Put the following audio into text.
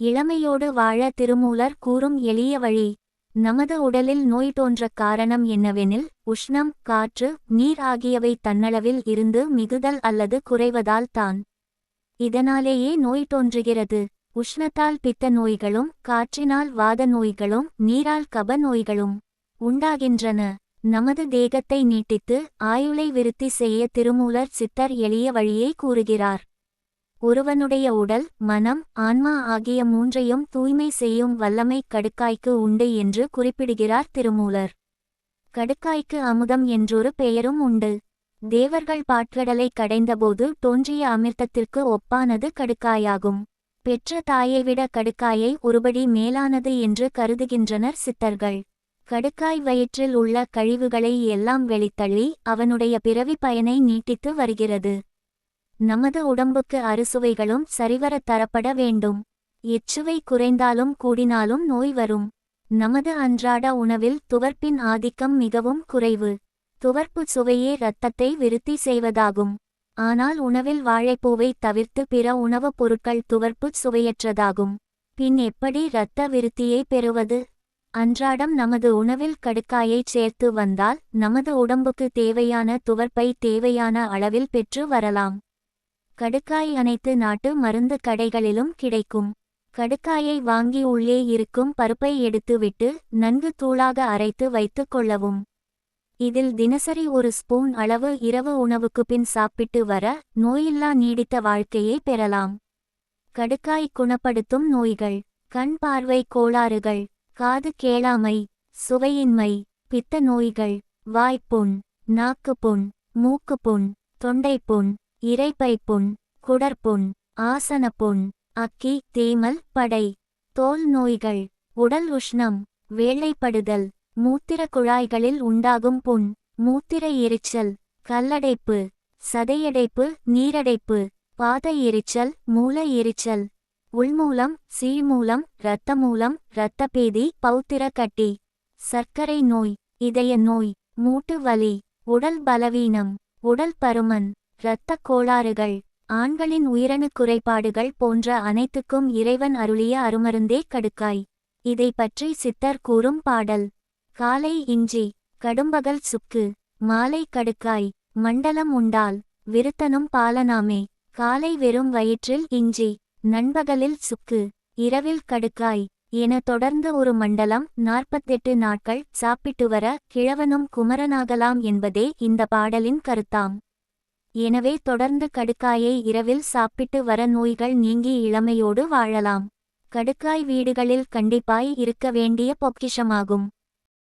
இளமையோடு வாழ திருமூலர் கூறும் எளிய வழி. நமது உடலில் நோய் தோன்றக் காரணம் என்னவெனில் உஷ்ணம் காற்று நீர் ஆகியவை தன்னளவில் இருந்து மிகுதல் அல்லது குறைவதால் தான். இதனாலேயே நோய் தோன்றுகிறது. உஷ்ணத்தால் பித்த நோய்களும் காற்றினால் வாத நோய்களும் நீரால் கப நோய்களும் உண்டாகின்றன. நமது தேகத்தை நீட்டித்து ஆயுளை விருத்தி செய்ய திருமூலர் சித்தர் எளிய வழியை கூறுகிறார். ஒருவனுடைய உடல் மனம் ஆன்மா ஆகிய மூன்றையும் தூய்மை செய்யும் வல்லமை கடுக்காய்க்கு உண்டு என்று குறிப்பிடுகிறார் திருமூலர். கடுக்காய்க்கு அமுதம் என்றொரு பெயரும் உண்டு. தேவர்கள் பாட்கடலை கடைந்தபோது தோன்றிய அமிர்தத்திற்கு ஒப்பானது கடுக்காயாகும். பெற்ற தாயை விட கடுக்காயை ஒருபடி மேலானது என்று கருதுகின்றனர் சித்தர்கள். கடுக்காய் வயிற்றில் உள்ள கழிவுகளை எல்லாம் வெளித்தள்ளி அவனுடைய பிறவி பயனை நீட்டித்து வருகிறது. நமது உடம்புக்கு அறுசுவைகளும் சரிவரத் தரப்பட வேண்டும். எச்சுவை குறைந்தாலும் கூடினாலும் நோய் வரும். நமது அன்றாட உணவில் துவர்ப்பின் ஆதிக்கம் மிகவும் குறைவு. துவர்ப்பு சுவையே இரத்தத்தை விருத்தி செய்வதாகும். ஆனால் உணவில் வாழைப்பூவை தவிர்த்து பிற உணவுப் பொருட்கள் துவர்ப்பு சுவையற்றதாகும். பின் எப்படி இரத்த விருத்தியை பெறுவது? அன்றாடம் நமது உணவில் கடுக்காயைச் சேர்த்து வந்தால் நமது உடம்புக்கு தேவையான துவர்ப்பை தேவையான அளவில் பெற்று வரலாம். கடுக்காய் அனைத்து நாட்டு மருந்து கடைகளிலும் கிடைக்கும். கடுக்காயை வாங்கி உள்ளே இருக்கும் பருப்பை எடுத்துவிட்டு நன்கு தூளாக அரைத்து வைத்துக் கொள்ளவும். இதில் தினசரி ஒரு ஸ்பூன் அளவு இரவு உணவுக்கு பின் சாப்பிட்டு வர நோயில்லா நீடித்த வாழ்க்கையை பெறலாம். கடுக்காய் குணப்படுத்தும் நோய்கள். கண் பார்வை கோளாறுகள். காது கேளாமை. சுவையின்மை. பித்த நோய்கள். வாய்ப்புண். நாக்குப்புண். மூக்குப்புண். தொண்டைப்புண். இறைப்பைப்புண் குடற்புண் ஆசனப்புண் அக்கி தேமல் படை தோல் நோய்கள் உடல் உஷ்ணம் வேலைப்படுதல் மூத்திர குழாய்களில் உண்டாகும் புண் மூத்திர எரிச்சல் கல்லடைப்பு சதையடைப்பு நீரடைப்பு பாத எரிச்சல் மூல எரிச்சல் உள்மூலம் சீழ்மூலம் இரத்தமூலம் இரத்தபேதி பௌத்திர கட்டி சர்க்கரை நோய் இதய நோய் மூட்டு வலி உடல் பலவீனம் உடல் பருமன் இரத்தக் கோளாறுகள் ஆண்களின் உயிரணு குறைபாடுகள் போன்ற அனைத்துக்கும் இறைவன் அருளிய அருமருந்தே கடுக்காய். இதை பற்றி சித்தர் கூறும் பாடல். காலை இஞ்சி கடும்பகல் சுக்கு மாலை கடுக்காய் மண்டலம் உண்டால் விருத்தனும் பாலனாமே. காலை வெறும் வயிற்றில் இஞ்சி நண்பகலில் சுக்கு இரவில் கடுக்காய் என தொடர்ந்து ஒரு மண்டலம் நாற்பத்தெட்டு நாட்கள் சாப்பிட்டு வர கிழவனும் குமரனாகலாம் என்பதே இந்த பாடலின் கருத்தாம். எனவே தொடர்ந்து கடுக்காயை இரவில் சாப்பிட்டு வர நோய்கள் நீங்கி இளமையோடு வாழலாம். கடுக்காய் வீடுகளில் கண்டிப்பாய் இருக்க வேண்டிய பொக்கிஷமாகும்.